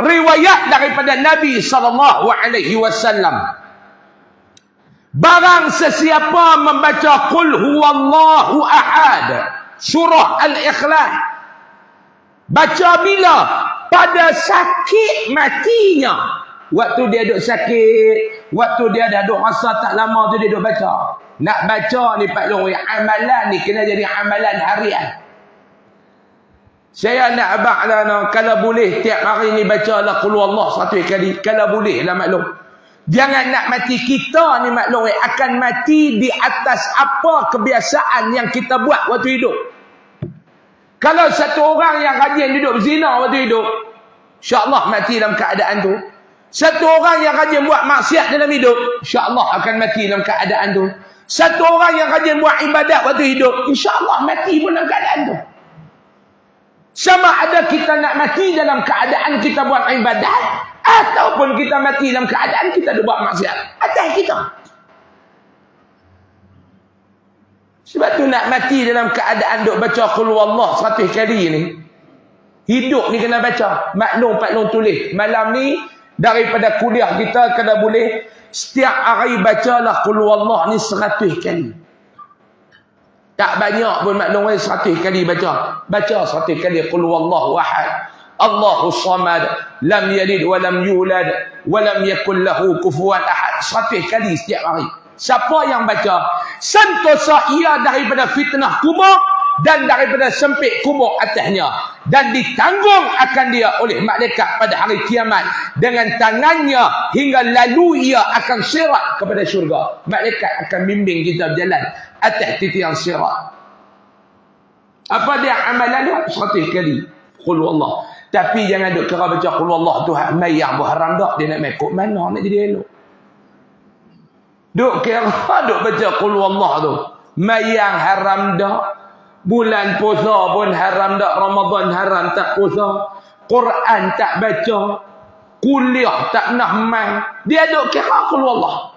riwayat daripada Nabi sallallahu alaihi wasallam. Barang sesiapa membaca qul huwallahu ahad surah al-ikhlas baca bila? Pada sakit matinya. Waktu dia duduk sakit waktu dia dah duduk rasa tak lama tu dia duduk baca. Nak baca ni Pak Long amalan ni kena jadi amalan harian saya nak abang lah. Kalau boleh tiap hari ni baca lah Allah satu kali. Kalau boleh lah maklum. Jangan nak mati kita ni maklum. Eh, akan mati di atas apa kebiasaan yang kita buat waktu hidup. Kalau satu orang yang rajin duduk berzina waktu hidup. InsyaAllah mati dalam keadaan tu. Satu orang yang rajin buat maksiat dalam hidup. InsyaAllah akan mati dalam keadaan tu. Satu orang yang rajin buat ibadat waktu hidup. InsyaAllah mati pun dalam keadaan tu. Sama ada kita nak mati dalam keadaan kita buat ibadat ataupun kita mati dalam keadaan kita buat maksiat. Atas kita. Sebab tu nak mati dalam keadaan duk baca qul wallah 100 kali ni. Hidup ni kena baca. Maklum Pak Long tulis. Malam ni daripada kuliah kita kena boleh setiap hari bacalah qul wallah ni 100 kali. Tak banyak pun maklum eh seratus kali baca. Baca seratus kali. Qul wallahu ahad. Allahu samad. Lam yalid wa lam yulad. Wa lam yakul lahu kufuan ahad. Seratus kali setiap hari. Siapa yang baca? Sentosa ia daripada fitnah kubur dan daripada sempit kubur atasnya. Dan ditanggung akan dia oleh malaikat pada hari kiamat. Dengan tangannya hingga lalu ia akan sirat kepada syurga. Malaikat akan bimbing kita berjalan atas titian sirat. Apa dia amalan dia 100 kali. Qul wallah tapi jangan duk kira baca qul wallah tu hak mayang bu haram dak dia nak mekuk mana? Nak jadi elok. Duk kira duk baca qul wallah tu. Mayang haram dak Bulan puasa pun haram tak Ramadan haram tak puasa. Quran tak baca. Kuliah tak nak main. Dia duk kira kul Allah.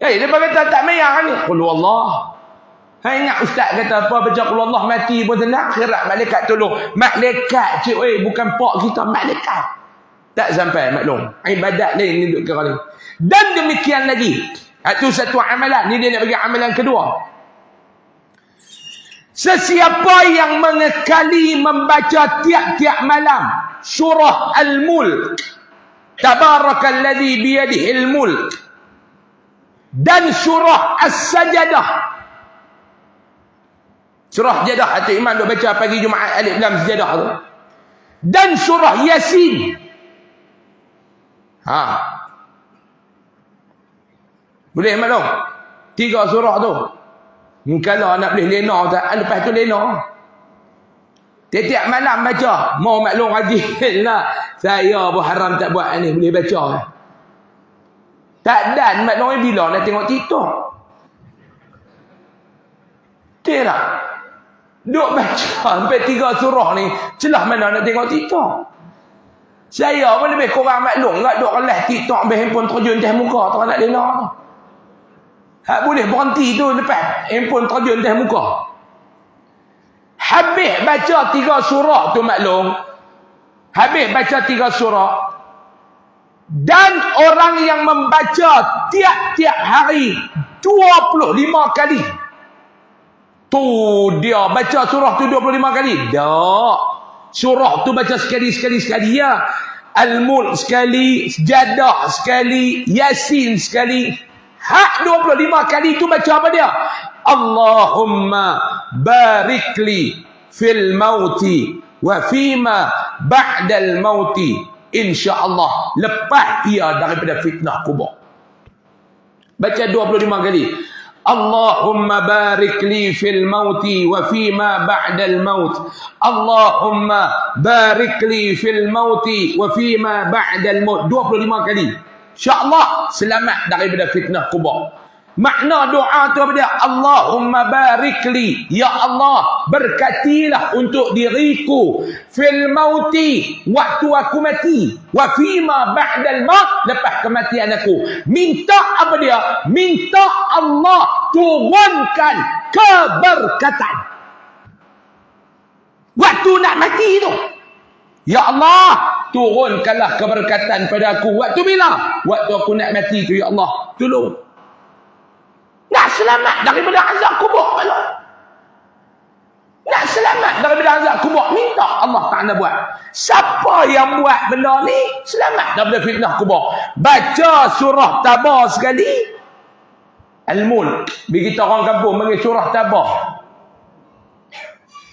Eh, dia kata tak mayang ni. Kul Allah. Ha, ingat ustaz kata apa baca kul Allah mati pun tenang. Akhirat malaikat tolong. Malaikat cik, oi, bukan pak kita. Malaikat. Tak sampai maklum. Ibadat lain ni duk kira ni. Dan demikian lagi. Itu satu amalan. Ni dia nak bagi amalan kedua. Sesiapa yang mengekali membaca tiap-tiap malam surah Al-Mulk Tabarakalladzi biyadihil mulk dan surah As-Sajdah Surah Jadah hati iman duk baca pagi Jumaat Alif Lam Sajadah tu. Dan surah Yasin. Ha. Boleh maklum Tiga surah tu kalau nak boleh lena tak, ah, lepas tu lena. Tiap-tiap malam baca. Mau maklum rajin lah. Saya pun haram tak buat ni. Boleh baca. Tak dan maklum bila nak tengok TikTok. Tidak. Duk baca sampai tiga surah ni. Celah mana nak tengok TikTok. Saya pun lebih kurang maklum. Tak duk kelas TikTok. Ambil handphone terjun teh muka. Tak nak lena tu. Hak boleh berhenti tu lepas handphone terjun atas muka. Habis baca tiga surah tu maklum. Habis baca tiga surah. Dan orang yang membaca tiap-tiap hari 25 kali. Tu dia baca surah tu 25 kali. Tak. Surah tu baca sekali-sekali sekali ya. Al-Mulk sekali, Sejadah sekali, Yasin sekali, Hak 25 kali itu baca apa dia? Allahumma barikli fil mauti wa fima ba'dal mauti. InsyaAllah lepas ia daripada fitnah kubur. Baca 25 kali. Allahumma barik li fil mauti wa fima ba'dal maut. Allahumma barik li fil mauti wa fima ba'dal maut. 25 kali. InsyaAllah selamat daripada fitnah kubur. Makna doa tu apa dia? Allahumma barik li. Ya Allah, berkatilah untuk diriku. Fil mauti. Waktu aku mati. Wa fima ba'dal maut. Lepas kematian aku. Minta apa dia? Minta Allah turunkan keberkatan. Waktu nak mati tu. Ya Allah, turunkanlah keberkatan pada aku. Waktu bila? Waktu aku nak mati tu ya Allah. Tolong. Nak selamat daripada azab kubur. Allah. Nak selamat daripada azab kubur. Minta Allah Ta'ala buat. Siapa yang buat benda ni? Selamat daripada fitnah kubur. Baca surah tabah sekali. Al-Mulk. Bagi kita orang kampung panggil surah tabah.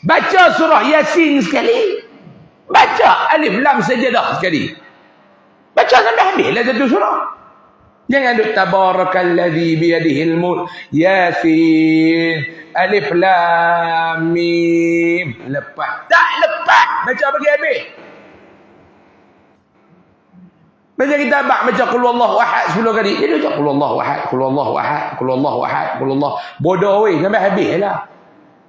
Baca surah Yasin sekali. Baca Alif Lam Sajadah sekali. Baca sampai habis lah satu surah. Jangan duk tabarakalladzi biyadihil mulk Yasin Alif Lam Mim lepas tak lepas baca bagi habis Baca kita abak baca qul wallahu ahad 10 kali. Dia baca qul wallahu ahad, qul wallahu ahad, qul wallahu ahad, qul wallahu. Bodoh weh sampai habis lah.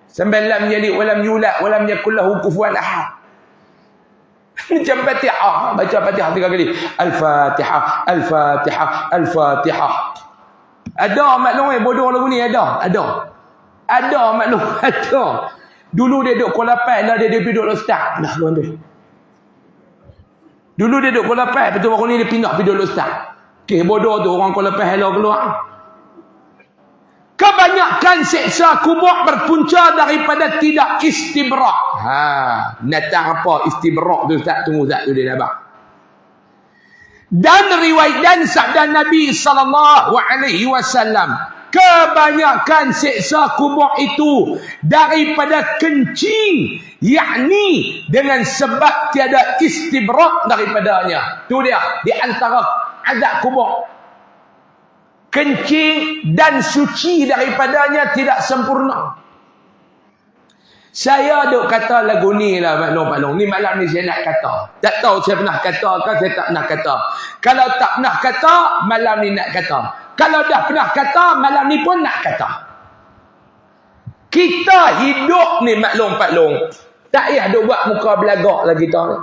Sampai lam yalid wa lam yulad wa lam yakul lahu kufuwan ahad. Macam Fatihah. Baca Fatihah tiga kali. Al-Fatihah. Al-Fatihah. Al-Fatihah. Ada maklum eh. Bodoh lagu ni ada. Ada. Ada maklum. Ada. Dulu dia duduk kuala lah. Dia, dia duduk ustaz. Dah lu ambil. Dulu dia duduk kuala Betul baru ni dia pindah pergi duduk ustaz. Okay, bodoh tu orang kuala pay hello keluar. Kebanyakan seksa kubur berpunca daripada tidak istibrak. Ha, natang apa istibrak tu Ustaz? Tunggu Ustaz tu dia nak Dan riwayat dan sabda Nabi sallallahu alaihi wasallam, kebanyakan seksa kubur itu daripada kencing, yakni dengan sebab tiada istibrak daripadanya. Tu dia di antara azab kubur kencing dan suci daripadanya tidak sempurna. Saya duk kata lagu ni lah Pak Long Pak Long. Ni malam ni saya nak kata. Tak tahu saya pernah kata ke saya tak pernah kata. Kalau tak pernah kata, malam ni nak kata. Kalau dah pernah kata, malam ni pun nak kata. Kita hidup ni Mak Long Pak Long. Tak payah duk buat muka belagak lah kita ni.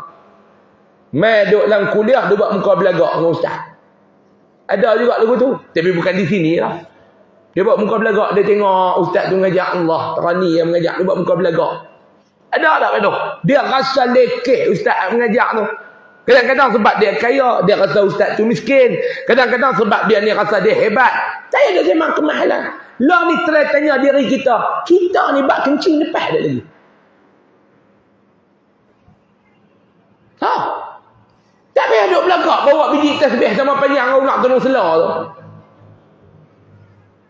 Mai duk dalam kuliah duk buat muka belagak dengan ustaz. Ada juga lagu tu. Tapi bukan di sini lah. Dia buat muka belagak. Dia tengok ustaz tu mengajak Allah. Terani yang mengajak. Dia buat muka belagak. Ada tak betul? Dia rasa lekeh ustaz mengajak tu. Kadang-kadang sebab dia kaya. Dia rasa ustaz tu miskin. Kadang-kadang sebab dia ni rasa dia hebat. Saya ada sembang kemahalan. Lah ni try tanya diri kita. Kita ni bak kencing lepas dah lagi. Ha? Duduk belakang bawa biji tasbih sama panjang kau nak tolong selah tu.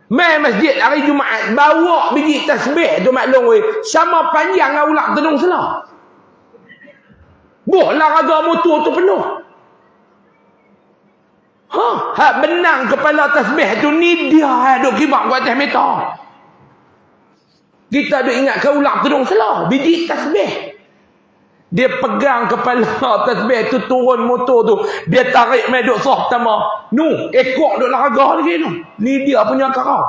Mai masjid hari Jumaat bawa biji tasbih tu maklum weh sama panjang kau nak tolong selah. Bohlah raga motor tu penuh. Ha, ha benang kepala tasbih tu ni dia ha, duk kimak buat atas meter. Kita duk ingat kau nak tolong selah biji tasbih. Dia pegang kepala tasbih tu turun motor tu. Dia tarik main duk sah pertama. Nu, ekor duk larga lagi tu. Ni dia punya karau.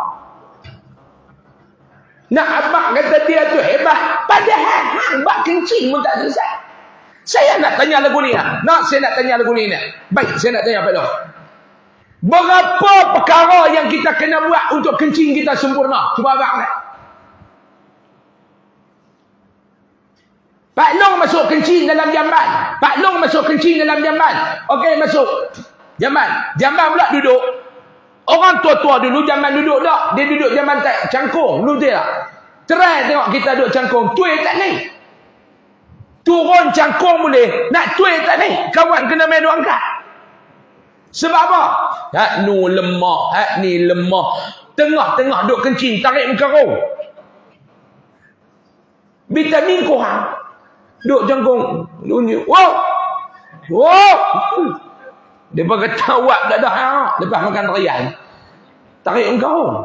Nak abang kata dia tu hebat. Padahal hang bak kencing pun tak selesai. Saya nak tanya lagu ni. Ha? Nak saya nak tanya lagu ni. Nak. Baik, saya nak tanya pada Berapa perkara yang kita kena buat untuk kencing kita sempurna? Cuba abang nak. Pak Long masuk kencing dalam jamban. Pak Long masuk kencing dalam jamban. Okey, masuk. Jamban. Jamban pula duduk. Orang tua-tua dulu jamban duduk tak? Dia duduk jamban tak cangkung. Belum dia tak? Try tengok kita duduk cangkung. Tuai tak ni. Turun cangkung boleh. Nak tuai tak ni. Kawan kena main dua angkat. Sebab apa? Hak nu lemah. Hak ni lemah. Tengah-tengah duduk kencing. Tarik muka kau. Vitamin kurang. Duk jangkung. Bunyi. Wow. Wow. Dia pakai tawak dah dah. Lepas makan terian. Tarik engkau.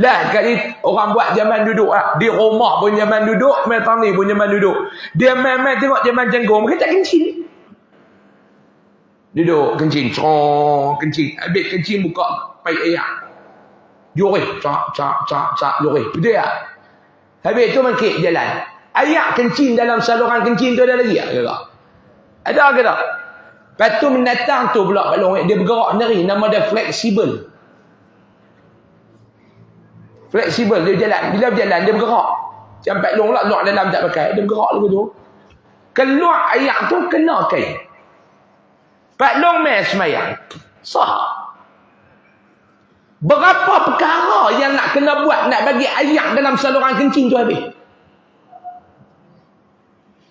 Lah kali orang buat zaman duduk lah. Di rumah pun zaman duduk. Metan ni pun zaman duduk. Dia main-main tengok zaman jangkung. Mereka tak kencing. Duduk kencing. Cong, kencing. Habis kencing buka pai ayak. Yuri. Cak, cak, cak, cak. Yuri. Betul tak? Habis tu mankit jalan. Ayak kencing dalam saluran kencing tu ada lagi tak? Ada, ke tak? Lepas tu mendatang tu pula Pak dia bergerak nari. Nama dia fleksibel. Fleksibel. Dia jalan. Bila berjalan, dia bergerak. Macam Pak Long lah, luar dalam tak pakai. Dia bergerak lagu tu. Keluar air tu kena kain. Pak long mes semayang. Sah. Berapa perkara yang nak kena buat nak bagi air dalam saluran kencing tu habis?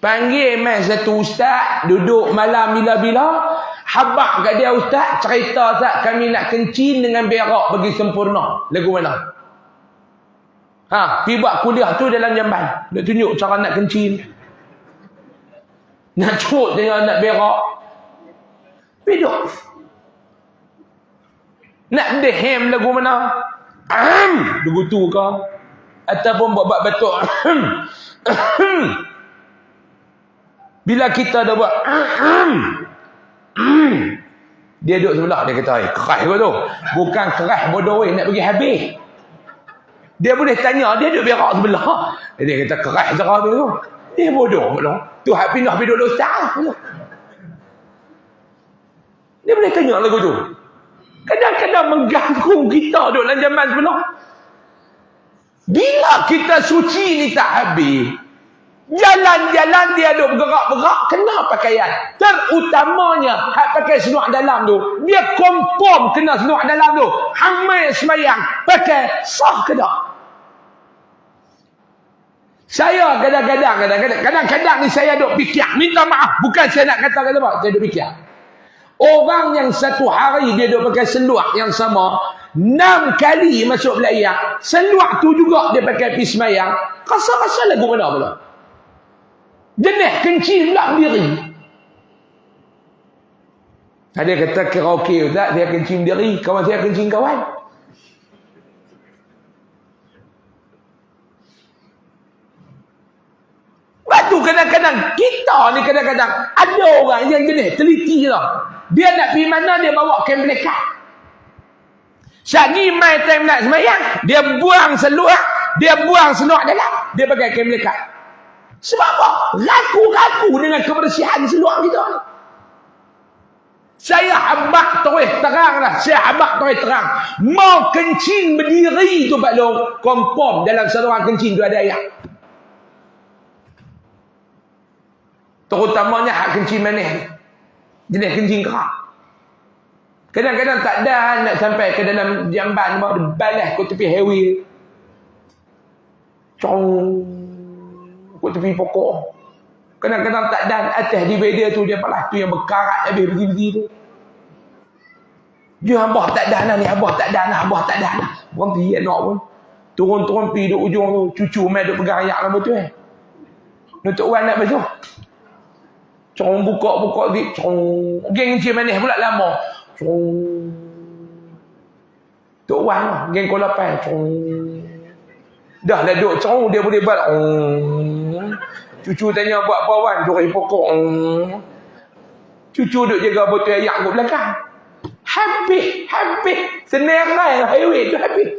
Panggil mai satu ustaz duduk malam bila-bila habaq kat dia ustaz cerita tak kami nak kencing dengan berak bagi sempurna. Lagu mana? Ha, pergi buat kuliah tu dalam jamban. Nak tunjuk cara nak kencing. Nak curut dengan nak berak. Piduk. Nak dehem lagu mana? Ahem. Lagu tu ke? Ataupun buat-buat betul. Ahem. Bila kita dah buat dia duduk sebelah dia kata, keras kau tu. Bukan keras bodoh nak pergi habis. Dia boleh tanya, dia duduk berak sebelah. Dia kata keras cara tu. Dia bodoh pula. Tu hak pindah duduk ustaz. Dia boleh tanya lagu tu. Kadang-kadang mengganggu kita duduk dalam zaman sebelah. Bila kita suci ni tak habis, Jalan-jalan dia duk bergerak-gerak kena pakaian. Terutamanya hak pakai seluar dalam tu, dia confirm kena seluar dalam tu. Hamai semayang pakai sah ke tak? Saya kadang-kadang kadang-kadang kadang-kadang ni saya duk fikir, minta maaf, bukan saya nak kata kata apa, saya duk fikir. Orang yang satu hari dia duk pakai seluar yang sama, enam kali masuk belayar, seluar tu juga dia pakai pergi semayang, rasa-rasa lagu mana pula? Jenis kencing pula diri. Ada kata karaoke tak? Dia kencing diri. Kawan saya kencing kawan. Batu kadang-kadang kita ni kadang-kadang ada orang yang jenis teliti lah. Dia nak pergi mana dia bawa kem melekat. Syagi mai time nak semayang. Dia buang seluar. Dia buang seluar dalam. Dia pakai melekat. Sebab apa? Ragu-ragu dengan kebersihan seluar kita ni. Saya habak terus terang lah. Saya habak terus terang. Mau kencing berdiri tu Pak Long. Kompom dalam saluran kencing tu ada ayat. Terutamanya hak kencing manis. Jenis kencing kerak. Kadang-kadang tak ada nak sampai ke dalam jamban. Balas ke tepi hewi. Cong Kau tepi pokok. Kadang-kadang tak dan atas di beda tu dia palah tu yang berkarat habis begini tu. Dia abah tak dah ni, abah tak dah lah, abah tak dah lah. Orang pergi nak pun. Turun-turun pergi duduk ujung tu. Cucu main duduk pegang ayak lah betul eh. Nutuk orang nak betul. Cong buka-buka di. Cong. Geng encik manis pula lama. Cong. Tok Wan lah. Geng kolapan. Cong. Dah lah duduk cong. Dia boleh buat. Cong. Cucu tanya buat apa wan? Duri pokok. Cucu duduk jaga botol ayak kat belakang. Habis, habis. Senerai highway tu habis.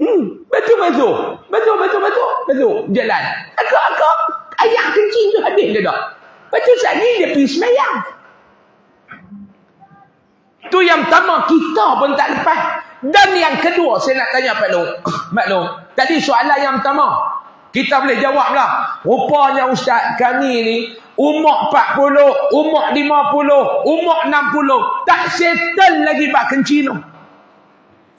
Hmm, betul betul. Betul betul betul. Betul. Jalan. Agak agak ayak kencing tu habis ke tak? Betul saat ni dia pergi semayang. Tu yang pertama kita pun tak lepas. Dan yang kedua saya nak tanya Pak Long. Maklum. Tadi soalan yang pertama. Kita boleh jawab lah. Rupanya ustaz kami ni umur 40, umur 50, umur 60. Tak settle lagi bak kencino.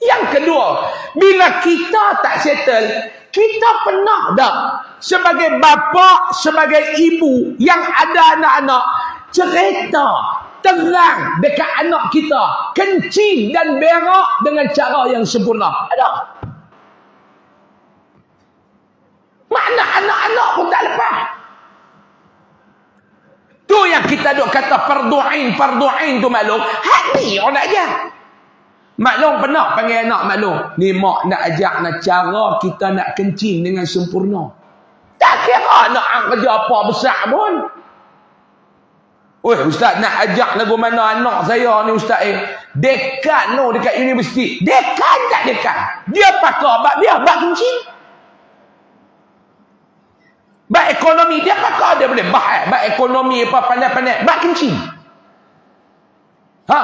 Yang kedua, bila kita tak settle, kita pernah tak sebagai bapa, sebagai ibu yang ada anak-anak cerita terang dekat anak kita kencing dan berak dengan cara yang sempurna. Ada? Mana anak-anak pun tak lepas. Tu yang kita duk kata perdu'in, perdu'in tu maklum. Hak ni orang nak ajar. Maklum pernah panggil anak maklum. Ni mak nak ajar nak cara kita nak kencing dengan sempurna. Tak kira nak kerja apa besar pun. Oi ustaz nak ajak lagu mana anak saya ni ustaz eh. Dekan no dekat universiti. Dekan tak dekan. Dia pakar bab dia bab kencing. Bak ekonomi dia pakar dia boleh bahas. Bak ekonomi apa pandai-pandai. Bak kencing. Ha?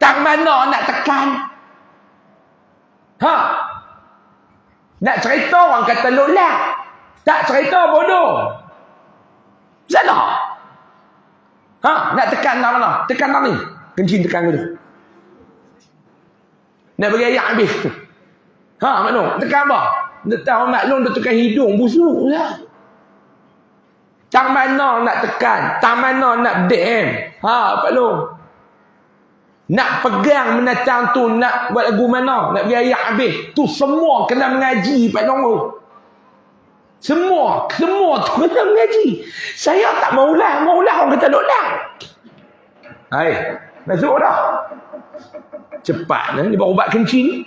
Tak mana nak tekan? Ha? Nak cerita orang kata lola. Tak cerita bodoh. Salah. Ha, nak tekan nak mana? Tekan nak ni. Kencing tekan tu. Nak bagi ayat habis. Ha, maklum. Tekan apa? Nak tahu maklum dia tekan hidung busuk lah. Tang mana nak tekan? Tang mana nak DM? Ha, maklum. Nak pegang menatang tu, nak buat lagu mana? Nak bagi ayat habis. Tu semua kena mengaji Pak Nongol. Semua, semua tu kena mengaji. Saya tak mau lah, mau lah orang kata duk lah. Hai, masuk dah. Cepat ni, dia bawa ubat kencing.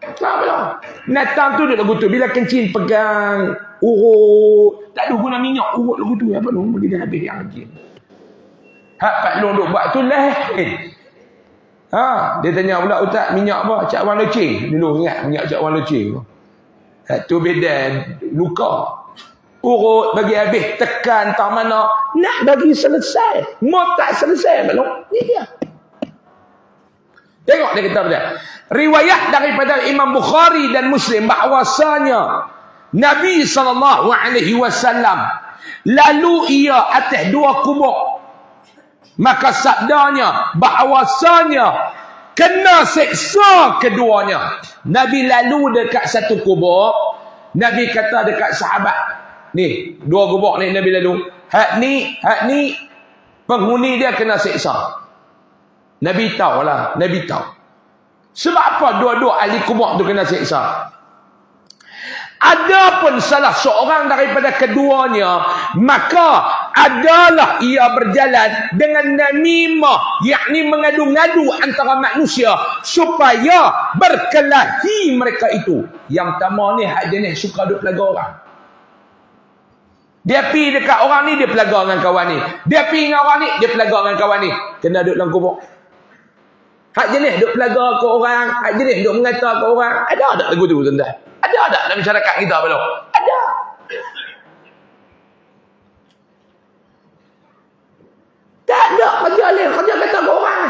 Tak apa Natang tu duduk lagu tu. Bila kencing pegang urut. Tak ada guna minyak urut lagu tu. Apa tu? Boleh dah habis yang kencing. Hak Pak Long duk buat tu lah. Ha, dia tanya pula Ustaz minyak apa? Cak Wan Leceh. Dulu ingat minyak Cak Wan Leceh tu. Satu bedan luka. Urut bagi habis tekan tak mana nak bagi selesai. Mau tak selesai belum? Ni dia. Tengok dia kata dia. Riwayat daripada Imam Bukhari dan Muslim bahawasanya Nabi sallallahu alaihi wasallam lalu ia atas dua kubur. Maka sabdanya bahawasanya kena seksa keduanya. Nabi lalu dekat satu kubur, Nabi kata dekat sahabat, ni, dua kubur ni Nabi lalu, hak ni, hak ni penghuni dia kena seksa. Nabi tahu lah, Nabi tahu. Sebab apa dua-dua ahli kubur tu kena seksa? Adapun salah seorang daripada keduanya, maka adalah ia berjalan dengan namimah, yakni mengadu-ngadu antara manusia supaya berkelahi mereka itu. Yang pertama ni hak jenis suka duk pelaga orang. Dia pi dekat orang ni dia pelaga dengan kawan ni. Dia pi dengan orang ni dia pelaga dengan kawan ni. Kena duduk dalam kubur. Hak jenis duk pelaga ke orang, hak jenis duk mengata ke orang. Ada tak lagu tu tuan-tuan? Ada tak dalam masyarakat kita belum? Ada. Tak ada kerja lain. Kerja kata ke orang.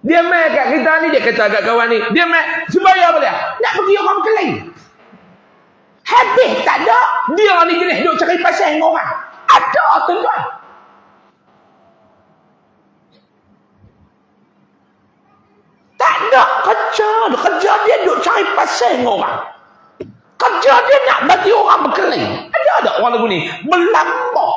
Dia main kat kita ni. Dia kata kat kawan ni. Dia main. Sebaya dia? Nak pergi orang berkelahi. Habis tak ada. Dia ni jenis duk cari pasal dengan orang. Ada tuan-tuan. Ada kerja. Kerja dia duduk cari pasal dengan orang. Kerja dia nak bagi orang berkelahi. Ada ada orang lagu ni. Melambak.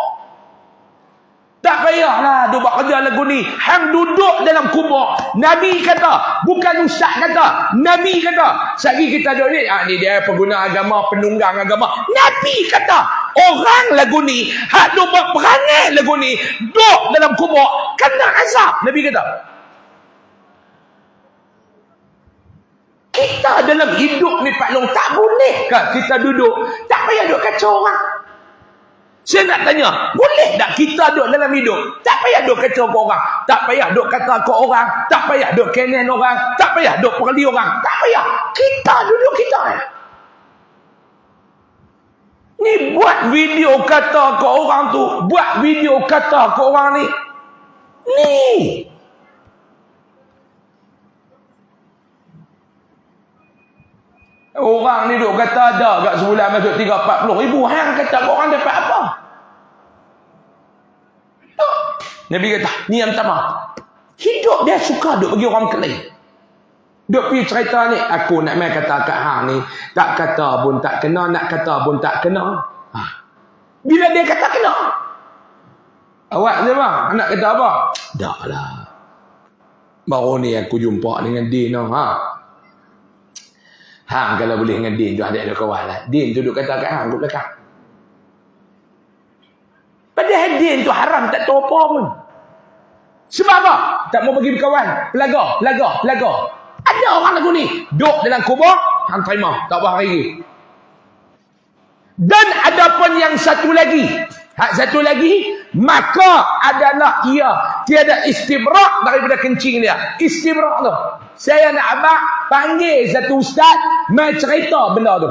Tak payahlah dia buat kerja lagu ni. Hang duduk dalam kubur. Nabi kata. Bukan ustaz kata. Nabi kata. Sagi kita duduk ni. Ah, ni dia pengguna agama. Penunggang agama. Nabi kata. Orang lagu ni. Hak dia buat perangai lagu ni. Duduk dalam kubur. Kena azab. Nabi kata. Kita dalam hidup ni Pak Long tak boleh. Ke kita duduk. Tak payah duduk kacau orang. Saya nak tanya, boleh tak kita duduk dalam hidup? Tak payah duduk kacau ke orang, tak payah duduk kata ke orang, tak payah duduk kenen orang, tak payah duduk perli orang, tak payah. Kita duduk kita. Ni buat video kata ke orang tu, buat video kata ke orang ni. Ni Orang ni duk kata ada kat sebulan masuk 3-40 ribu. Hang kata orang dapat apa? Nabi kata, ni yang pertama. Hidup dia suka duk bagi orang kelai. Duk pergi cerita ni, aku nak main kata kat hang ni, tak kata pun tak kena, nak kata pun tak kena. Ha. Bila dia kata kena? Awak ni bang, nak kata apa? Tak lah. Baru ni aku jumpa dengan dia. Ha. Hang kalau boleh dengan din tu ada kawan lah. Din tu duduk kata kat hang duduk belakang. Padahal din tu haram tak tahu apa pun. Sebab apa? Tak mau bagi kawan. Pelaga, pelaga, pelaga. Ada orang lagu ni. Duduk dalam kubur. Hang terima. Tak apa hari Dan ada pun yang satu lagi. Hak satu lagi, maka adalah ia tiada istibrak daripada kencing dia. Istibrak tu. Saya nak abang panggil satu ustaz mai cerita benda tu.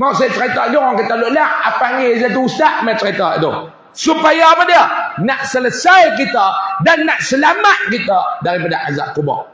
Mau saya cerita dia orang kata lah, panggil satu ustaz mai cerita tu. Supaya apa dia? Nak selesai kita dan nak selamat kita daripada azab kubur.